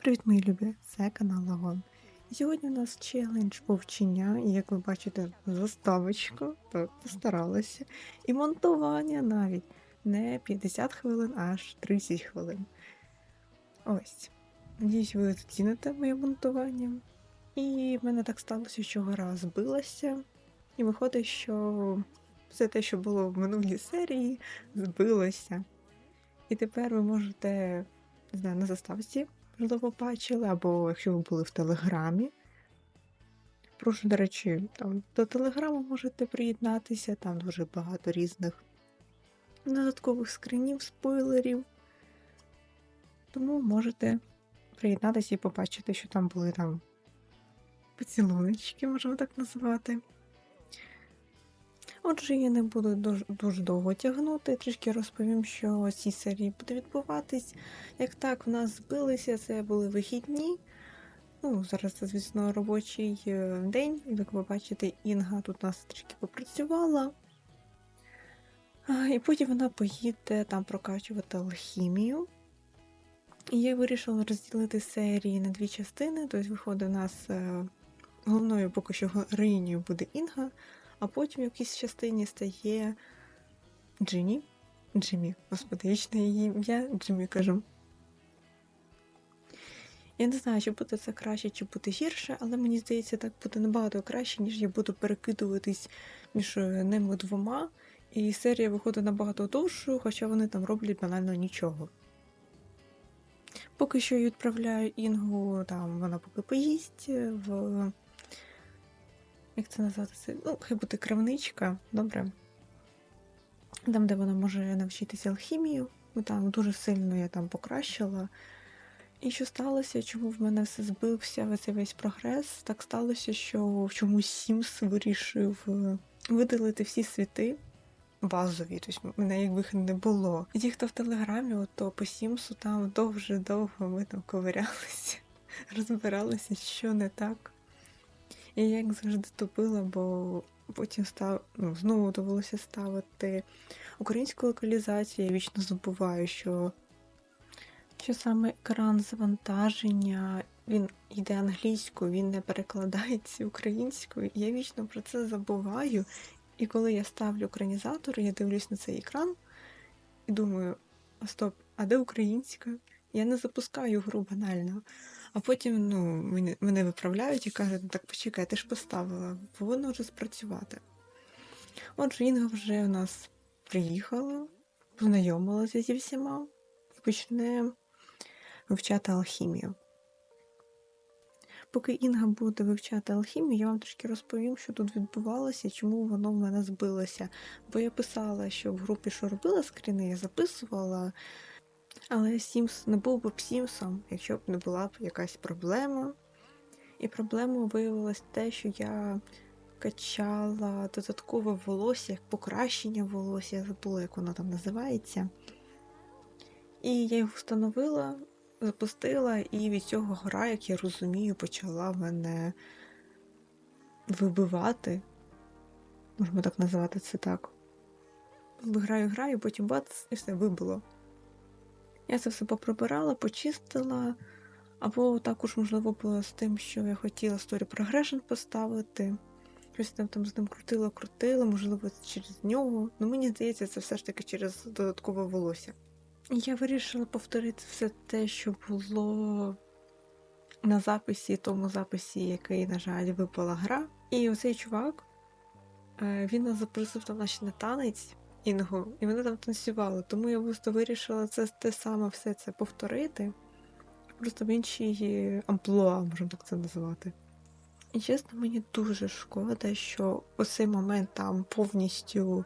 Привіт, мої любі! Це канал Лагон. І сьогодні у нас челендж повчення, і як ви бачите, заставочку, так, постаралася. І монтування навіть не 50 хвилин, а аж 30 хвилин. Ось. Надіюсь, ви оціните моє монтування. І в мене так сталося, що гора збилася. І виходить, що все те, що було в минулій серії, збилося. І тепер ви можете, не знаю, на заставці можливо, бачили, або якщо ви були в Телеграмі. Прошу, до речі, там до Телеграму можете приєднатися, там дуже багато різних додаткових скринів, спойлерів. Тому можете приєднатися і побачити, що там були там поцілуночки, можемо так назвати. Отже, я не буду дуже, довго тягнути, трішки розповім, що цій серії буде відбуватись. Як так, в нас збилися, це були вихідні. Ну, зараз це, звісно, робочий е, день, як ви бачите, Інга тут у нас трішки попрацювала. І потім вона поїде там прокачувати алхімію. І я вирішила розділити серії на дві частини. Тобто, виходить, у нас е, головною поки що героїнею буде Інга, а потім в якійсь частині стає Джині. Джимі, господи, вічне її ім'я Джимі кажу. Я не знаю, чи буде це краще, чи буде гірше, але мені здається, так буде набагато краще, ніж я буду перекидуватись між е, ними двома. І серія виходить набагато довшою, хоча вони там роблять банально нічого. Поки що я відправляю Інгу, там вона поки поїсть в. Як це назвати? Це? Ну, хай буде крамничка, добре. Там, де вона може навчитися алхімію. Ну, там дуже сильно я там покращила. І що сталося? Чому в мене все збився весь весь прогрес? Так сталося, що в чомусь Сімс вирішив е, видалити всі світи базові, тобто мене якби їх не було. Ті, хто в телеграмі, от, то по Сімсу там довже довго ми там ковирялися, розбиралися, що не так. І я як завжди тупила, бо потім став, ну, знову довелося ставити українську локалізацію. Я вічно забуваю, що що саме екран завантаження, він йде англійською, він не перекладається українською. Я вічно про це забуваю. І коли я ставлю українізатор, я дивлюсь на цей екран і думаю: стоп, а де українська? Я не запускаю гру банально. А потім ну, мене, мене виправляють і кажуть, ну так почекай, ти ж поставила, повинно вже спрацювати. Отже, Інга вже у нас приїхала, познайомилася зі всіма і почне вивчати алхімію. Поки Інга буде вивчати алхімію, я вам трошки розповім, що тут відбувалося, чому воно в мене збилося. Бо я писала, що в групі, що робила скріни, я записувала. Але Сімс не був би б Сімсом, якщо б не була б якась проблема. І проблемою виявилось те, що я качала додаткове волосся, як покращення волосся, я забула, як воно там називається. І я його встановила, запустила, і від цього гра, як я розумію, почала мене вибивати. Можемо так називати це так. Граю, граю, потім бац, і все вибило. Я це все поприбирала, почистила, або також, можливо, було з тим, що я хотіла Story Progression поставити. Щось там там з ним крутила, крутила, можливо, через нього. Ну мені здається, це все ж таки через додаткове волосся. Я вирішила повторити все те, що було на записі, тому записі, який, на жаль, випала гра. І оцей чувак, е, він нас запросив на танець. Інгу, і вони там танцювали, тому я просто вирішила це те саме все це повторити, просто в іншій амплуа, можна так це називати. І чесно, мені дуже шкода, що у цей момент там повністю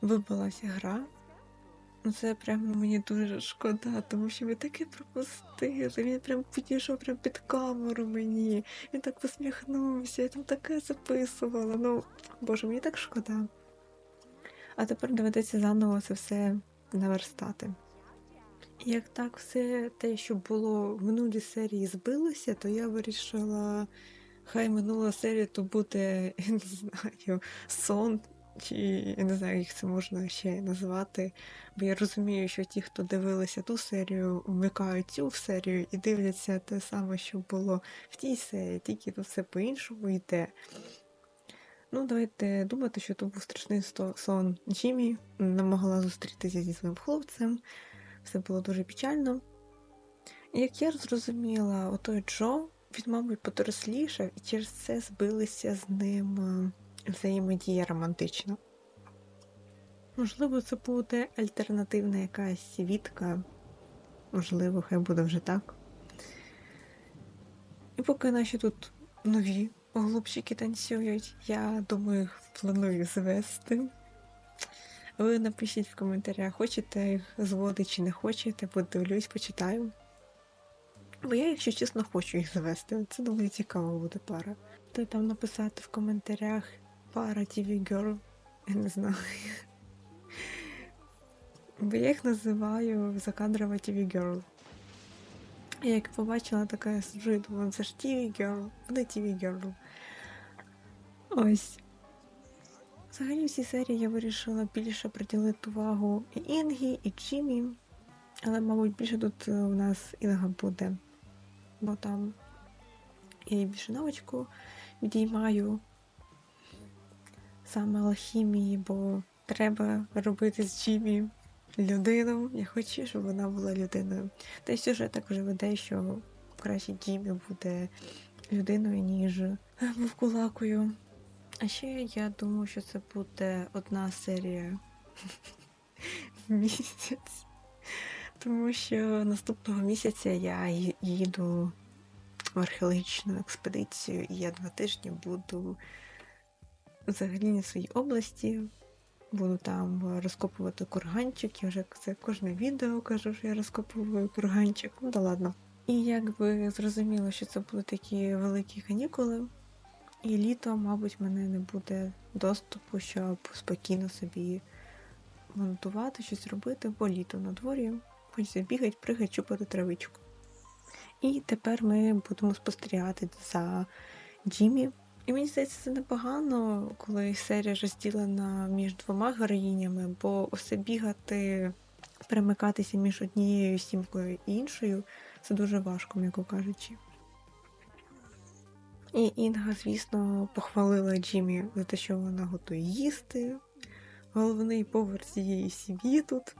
вибилася гра. Ну Це прямо мені дуже шкода, тому що ми таке пропустили. Він прям підійшов прям під камеру мені. Він так посміхнувся, я там таке записувала. Ну, боже, мені так шкода. А тепер доведеться заново це все наверстати. Як так все те, що було в минулій серії, збилося, то я вирішила, хай минула серія то буде, я не знаю, сон чи я не знаю, як це можна ще назвати. Бо я розумію, що ті, хто дивилися ту серію, вмикають цю серію і дивляться те саме, що було в тій серії, тільки тут все по-іншому йде. Ну, давайте думати, що то був страшний сон Джиммі, не могла зустрітися зі своїм хлопцем. Все було дуже печально. Як я зрозуміла, отой Джо, він, мабуть, подорослішав, і через це збилися з ним е, взаємодія романтична. Можливо, це буде альтернативна якась відка. Можливо, хай буде вже так. І поки наші тут нові голубчики танцюють, я думаю, їх планую звести. Ви напишіть в коментарях, хочете їх зводити чи не хочете, подивлюсь, почитаю. Бо я, якщо чесно, хочу їх завести. Це доволі цікава буде пара. То там написати в коментарях пара TV Girl. Я не знаю. Бо я їх називаю закадрова TV Girl. Я як побачила, така я сиджу і думаю, це ж TV Girl, буде TV Girl. Ось. Взагалі в цій серії я вирішила більше приділити увагу і Інгі, і Джиммі. Але, мабуть, більше тут е, у нас Інга буде. Бо там я їй більше навичку відіймаю саме алхімії, бо треба робити з Джиммі людину. Я хочу, щоб вона була людиною. Та й сюжет також веде, що краще Джиммі буде людиною, ніж був кулакою. А ще я думаю, що це буде одна серія в місяць. Тому що наступного місяця я їду в археологічну експедицію, і я два тижні буду взагалі на своїй області. Буду там розкопувати курганчик. Я вже це кожне відео кажу, що я розкопую курганчик. Ну да ладно. І якби зрозуміло, що це будуть такі великі канікули, і літо, мабуть, мене не буде доступу, щоб спокійно собі монтувати, щось робити, бо літо на дворі. Хочеться бігати, пригати, чупати травичку. І тепер ми будемо спостерігати за Джиммі. І мені здається, це непогано, коли серія розділена між двома героїнями, бо усе бігати, перемикатися між однією сімкою і іншою це дуже важко, м'яко кажучи. І Інга, звісно, похвалила Джиммі за те, що вона готує їсти. Головний повар цієї сім'ї тут.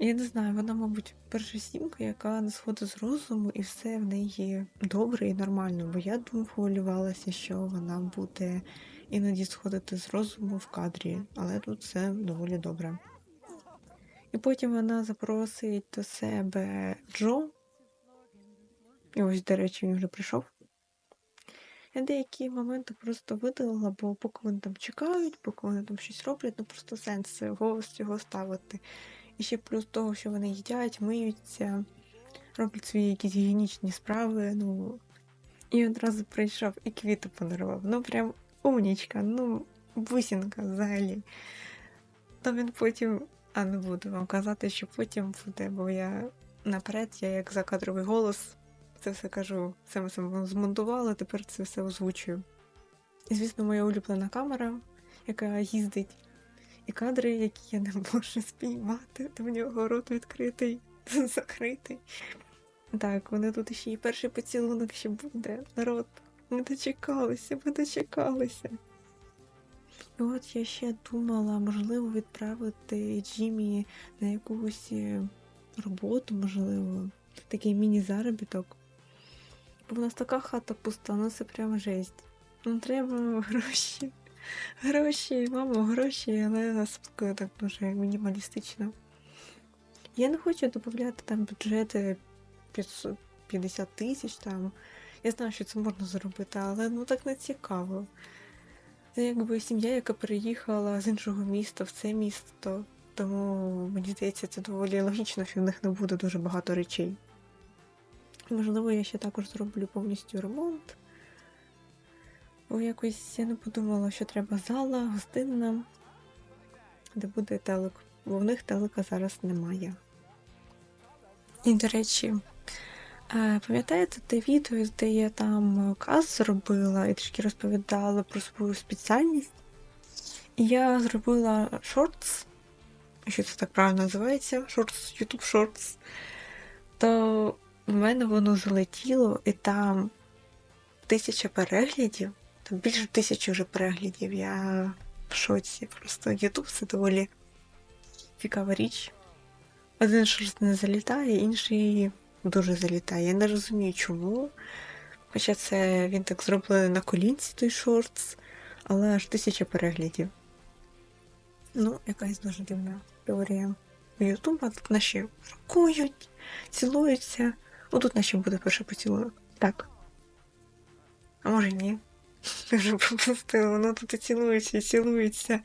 Я не знаю, вона, мабуть, перша сімка, яка не сходить з розуму, і все в неї добре і нормально. Бо я думаю, хвилювалася, що вона буде іноді сходити з розуму в кадрі, але тут все доволі добре. І потім вона запросить до себе Джо. І ось, до речі, він вже прийшов. Я деякі моменти просто видалила, бо поки вони там чекають, поки вони там щось роблять, ну просто сенс голос його ставити. І ще плюс того, що вони їдять, миються, роблять свої якісь гігієнічні справи. Ну і одразу прийшов і квіти подарував. Ну прям умнічка, ну бусінка взагалі. То він потім, а не буду вам казати, що потім буде, бо я наперед, я як закадровий голос, це все кажу, це ми саме змонтували, тепер це все озвучую. І, звісно, моя улюблена камера, яка їздить і кадри, які я не можу спіймати, то в нього рот відкритий, закритий. Так, вони тут ще і перший поцілунок ще буде. Народ, ми дочекалися, ми дочекалися. І от я ще думала, можливо, відправити Джиммі на якусь е, роботу, можливо, такий міні-заробіток. Бо в нас така хата пуста, ну це прям жесть. Ну треба гроші. Гроші, мамо, гроші, але у нас так дуже мінімалістично. Я не хочу додати там бюджети 550 тисяч там. Я знаю, що це можна зробити, але ну так не цікаво. Це якби сім'я, яка переїхала з іншого міста в це місто. Тому мені здається, це доволі логічно, що в них не буде дуже багато речей. Можливо, я ще також зроблю повністю ремонт. Бо якось я не подумала, що треба зала, гостинна, де буде телек, бо в них телека зараз немає. І, до речі, е, пам'ятаєте те відео, де я там каз зробила і трішки розповідала про свою спеціальність? Я зробила шортс, що це так правильно називається, шортс, YouTube Shorts, то в мене воно залетіло, і там тисяча переглядів, там більше тисячі вже переглядів. Я в шоці. Просто YouTube це доволі цікава річ. Один шорт не залітає, інший дуже залітає. Я не розумію, чому. Хоча це він так зроблений на колінці, той шортс, але аж тисяча переглядів. Ну, якась дуже дивна теорія у Ютуба. Тут наші рукують, цілуються. О, тут наші буде перший поцілунок. Так. А може ні. Вже пропустила, воно тут і цілується, і цілується.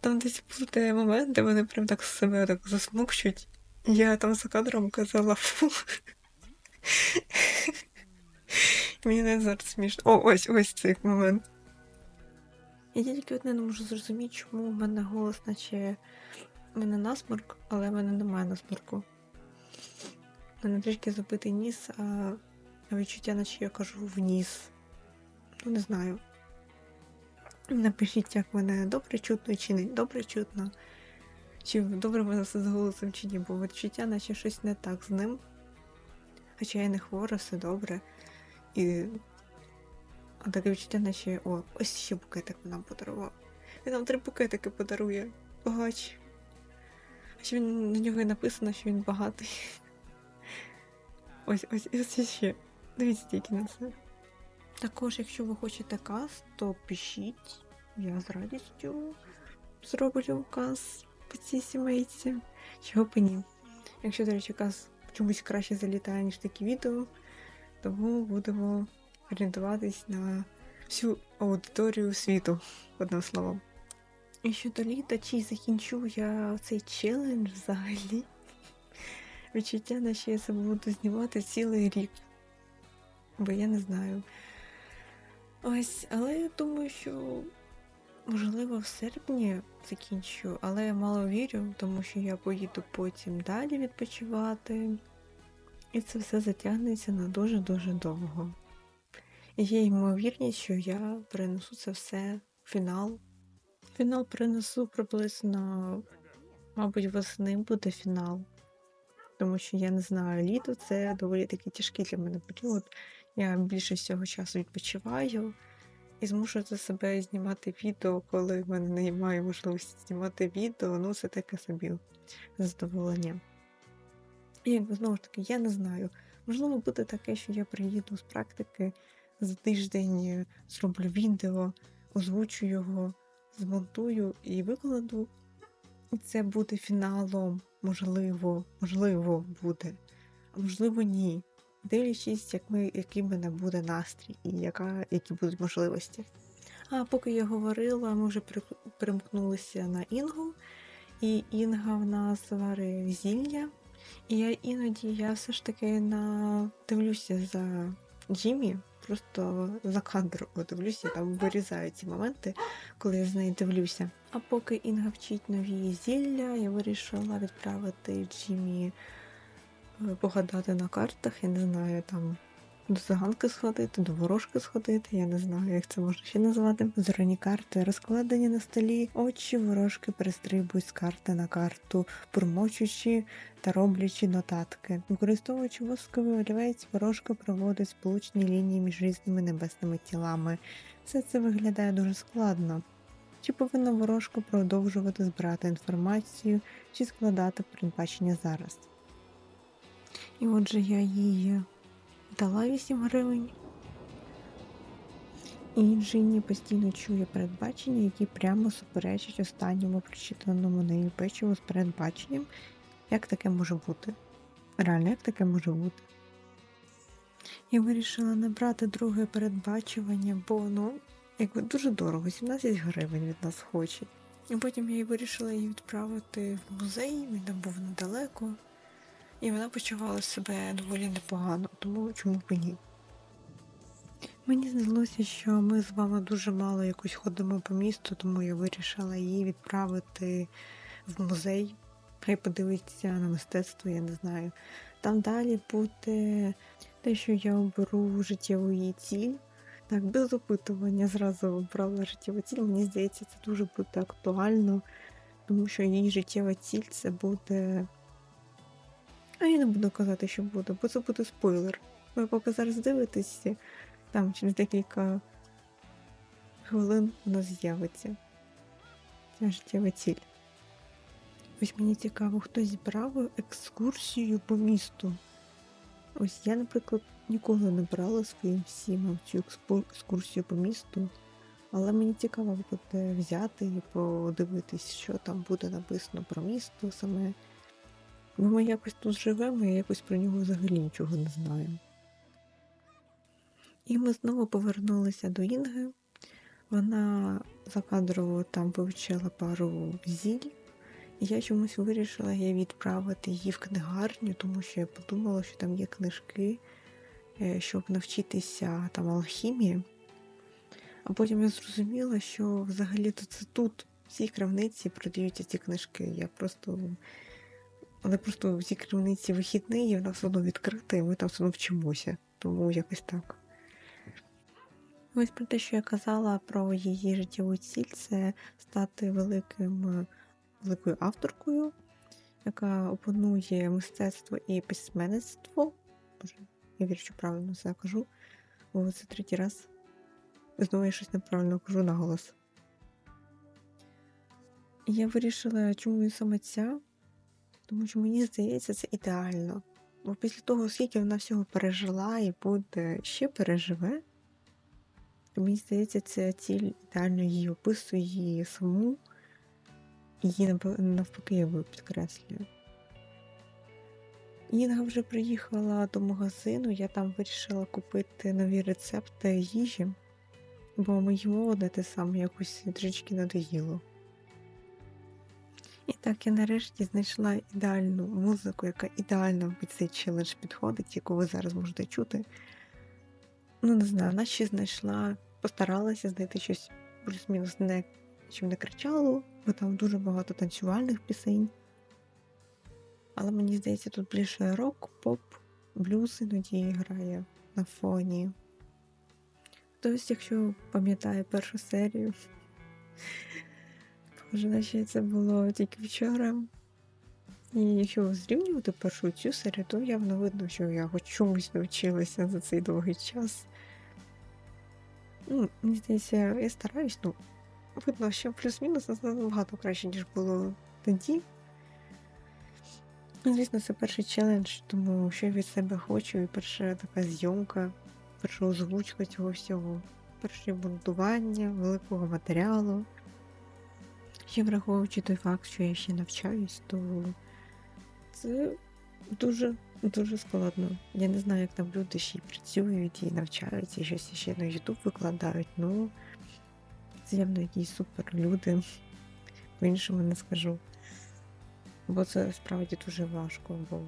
Там десь буде момент, де вони прям так себе так засмокчуть. Я там за кадром казала фу. Мені не зараз смішно. О, ось ось цей момент. Я тільки одне не можу зрозуміти, чому в мене голос, наче в мене насморк, але в мене немає насморку. У мене трішки забитий ніс, а відчуття, наче я кажу вніс. Ну, не знаю. Напишіть, як мене добре чутно чи не добре чутно. Чи добре мене все з голосом, чи ні, бо відчуття, наче щось не так з ним. Хоча я не хвора, все добре. І а таке відчуття, наче о, ось ще букетик нам подарував. Він нам три букетики подарує. Багач. А ще він на нього і написано, що він багатий. Ось ось ось ще. Дивіться тільки на це. Також, якщо ви хочете каз, то пишіть. Я з радістю зроблю каз по цій сімейці. Чого б ні. Якщо, до речі, каз чомусь краще залітає, ніж такі відео, тому будемо орієнтуватись на всю аудиторію світу, одним словом. І щодо літа, чи закінчу я цей челендж взагалі? Відчуття, наче я це буду знімати цілий рік. Бо я не знаю. Ось, але я думаю, що можливо в серпні закінчу, але я мало вірю, тому що я поїду потім далі відпочивати. І це все затягнеться на дуже-дуже довго. І є ймовірність, що я перенесу це все в фінал. Фінал перенесу приблизно, мабуть, восени буде фінал. Тому що я не знаю, літо це доволі такий тяжкий для мене період. Я більше всього часу відпочиваю і змушувати себе знімати відео, коли в мене немає можливості знімати відео, ну це таке собі задоволення. І якби знову ж таки, я не знаю. Можливо, буде таке, що я приїду з практики за тиждень, зроблю відео, озвучу його, змонтую і викладу. І це буде фіналом, можливо, можливо, буде, а можливо, ні. Дивлячись, як ми, який в мене буде настрій і яка, які будуть можливості. А поки я говорила, ми вже перемкнулися на Інгу, і Інга в нас варить зілля. І я іноді я все ж таки на... дивлюся за Джиммі, просто за кадром дивлюся, там вирізаю ці моменти, коли я з нею дивлюся. А поки Інга вчить нові зілля, я вирішила відправити Джиммі погадати на картах, я не знаю, там до заганки сходити, до ворожки сходити, я не знаю, як це можна ще назвати. Зоряні карти розкладені на столі, очі ворожки перестрибують з карти на карту, промочучи та роблячи нотатки. Використовуючи восковий олівець, ворожка проводить сполучні лінії між різними небесними тілами. Все це виглядає дуже складно. Чи повинна ворожка продовжувати збирати інформацію, чи складати передбачення зараз? І отже, я її дала 8 гривень. І Джинні постійно чує передбачення, які прямо суперечать останньому прочитаному нею печиву з передбаченням. Як таке може бути? Реально, як таке може бути? Я вирішила набрати друге передбачування, бо ну, якби дуже дорого, 17 гривень від нас хоче. І потім я вирішила її відправити в музей, він там був недалеко. І вона почувала себе доволі непогано, тому чому б ні. Мені здалося, що ми з вами дуже мало якось ходимо по місту, тому я вирішила її відправити в музей. Хай подивиться на мистецтво, я не знаю. Там далі буде те, що я оберу життєву її ціль. Так, без опитування зразу обрала життєву ціль. Мені здається, це дуже буде актуально, тому що її життєва ціль це буде. А я не буду казати, що буде, бо це буде спойлер. Ви поки зараз дивитесь, там через декілька хвилин вона з'явиться. Ця життєва ціль. Ось мені цікаво, хтось брав екскурсію по місту. Ось я, наприклад, ніколи не брала своїм сім'ям цю екскурсію по місту, але мені цікаво буде взяти і подивитись, що там буде написано про місто саме. Бо ми якось тут живемо, я якось про нього взагалі нічого не знаю. І ми знову повернулися до Інги. Вона закадрово там вивчила пару зіль. І я чомусь вирішила її відправити її в книгарню, тому що я подумала, що там є книжки, е, щоб навчитися там алхімії. А потім я зрозуміла, що взагалі-то це тут, в цій крамниці продаються ці книжки. Я просто. Але просто в цій крамниці вихідний, і вона все одно відкрита, і ми там все одно вчимося. Тому якось так. Ось про те, що я казала про її життєву ціль, це стати великим, великою авторкою, яка опанує мистецтво і письменництво. Боже, я вірю, що правильно це кажу. Бо це третій раз. Знову я щось неправильно кажу наголос. Я вирішила, чому саме ця, тому що мені здається, це ідеально. Бо після того, скільки вона всього пережила і буде ще переживе, то мені здається, ця ціль ідеально її описує її саму, і її навпаки підкреслюю. Інга вже приїхала до магазину, я там вирішила купити нові рецепти їжі, бо ми їмо одне те саме якось трішки надоїло. І так я нарешті знайшла ідеальну музику, яка ідеально під цей челендж підходить, яку ви зараз можете чути. Ну, не знаю, наче знайшла, постаралася знайти щось плюс-мінус не чим не кричало, бо там дуже багато танцювальних пісень. Але мені здається, тут більше рок, поп, блюз іноді грає на фоні. Хтось, якщо пам'ятає першу серію, Боже, наче це було тільки вчора. І якщо зрівнювати першу цю то явно видно, що я хоч чомусь навчилася за цей довгий час. Ну, мені здається, я стараюсь, ну, видно, що плюс-мінус набагато краще, ніж було тоді. Ну, Звісно, це перший челендж, тому що я від себе хочу, і перша така зйомка, перша озвучка цього всього, перше монтування великого матеріалу. Ще враховуючи той факт, що я ще навчаюсь, то це дуже дуже складно. Я не знаю, як там люди ще й працюють і навчаються, і щось ще на YouTube викладають. Ну, це явно якісь супер люди. По-іншому не скажу. Бо це справді дуже важко, бо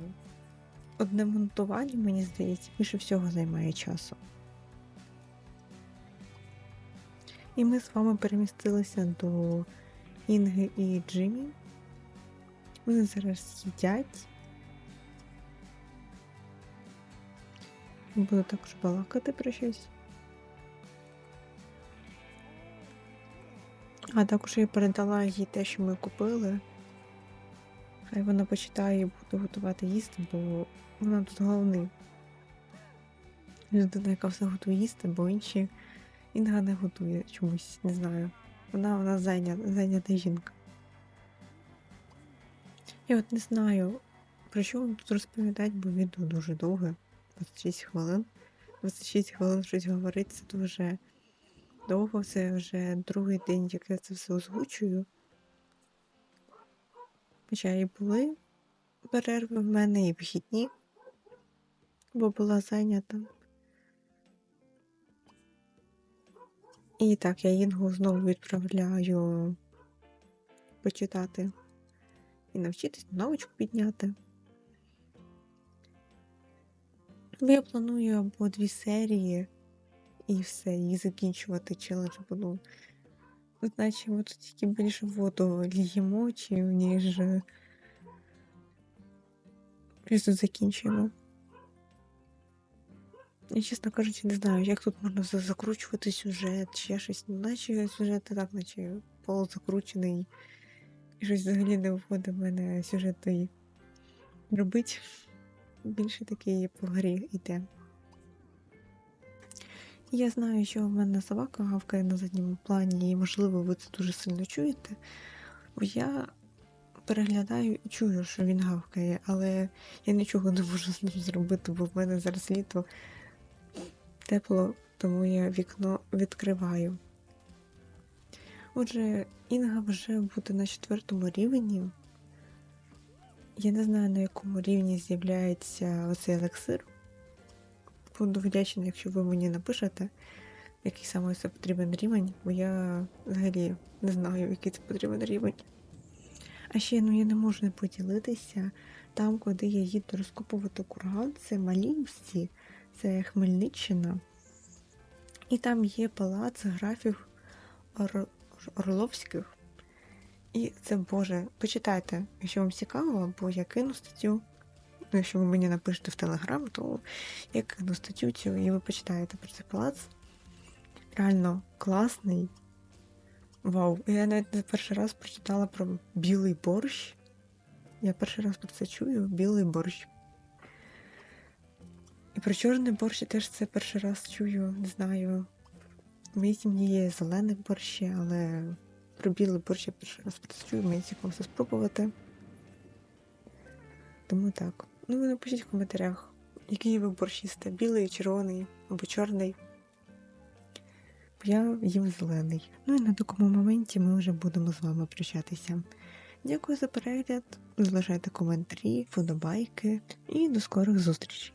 одне монтування, мені здається, більше всього займає часу. І ми з вами перемістилися до Інги і Джиммі. Вони зараз їдять. Буду також балакати про щось. А також я передала їй те, що ми купили. Хай вона почитає і буде готувати їсти, бо вона тут головний. Людина, яка все готує їсти, бо інші Інга не готує чомусь, не знаю. Вона вона зайнята, зайнята жінка. Я от не знаю, про що вам тут розповідати, бо відео дуже довге. 26 хвилин. 26 хвилин щось говорити, це дуже довго, це вже другий день, як я це все озвучую. Хоча і були перерви в мене і вихідні, бо була зайнята. І так, я Інгу знову відправляю почитати і навчитись навичку підняти. Я планую або дві серії і все, і закінчувати челендж. Ну, наче ми тут тільки більше воду ліємо, чи ніж просто закінчуємо. Я, чесно кажучи, не знаю, як тут можна закручувати сюжет, ще щось. Наче сюжет і так, наче полузакручений. І щось взагалі не виходить в мене сюжетної робить. Більше такий по грі йде. Я знаю, що в мене собака гавкає на задньому плані, і можливо ви це дуже сильно чуєте. Бо я переглядаю і чую, що він гавкає, але я нічого не можу з ним зробити, бо в мене зараз літо тепло, тому я вікно відкриваю. Отже, Інга вже буде на четвертому рівні. Я не знаю, на якому рівні з'являється оцей елексир. Буду вдячна, якщо ви мені напишете, який саме це потрібен рівень, бо я взагалі не знаю, який це потрібен рівень. А ще ну я не можу не поділитися там, куди я їду розкопувати курган, це Малівці, це Хмельниччина. І там є палац графів Ор... Орловських. І це Боже, почитайте, якщо вам цікаво, бо я кину статтю. Ну, якщо ви мені напишете в Телеграм, то я кину статтю цю, і ви почитаєте про цей палац. Реально класний. Вау. Я навіть перший раз прочитала про білий борщ. Я перший раз про це чую білий борщ. І про чорний борщ я теж це перший раз чую, не знаю. В моїй сім'ї є зелений борщ, але про білий борщ я перший раз чую, мені цікаво це спробувати. Тому так. Ну, ви напишіть в коментарях, який ви борщ їсте, білий, червоний або чорний. Бо я їм зелений. Ну і на такому моменті ми вже будемо з вами прощатися. Дякую за перегляд, залишайте коментарі, вподобайки і до скорих зустрічей.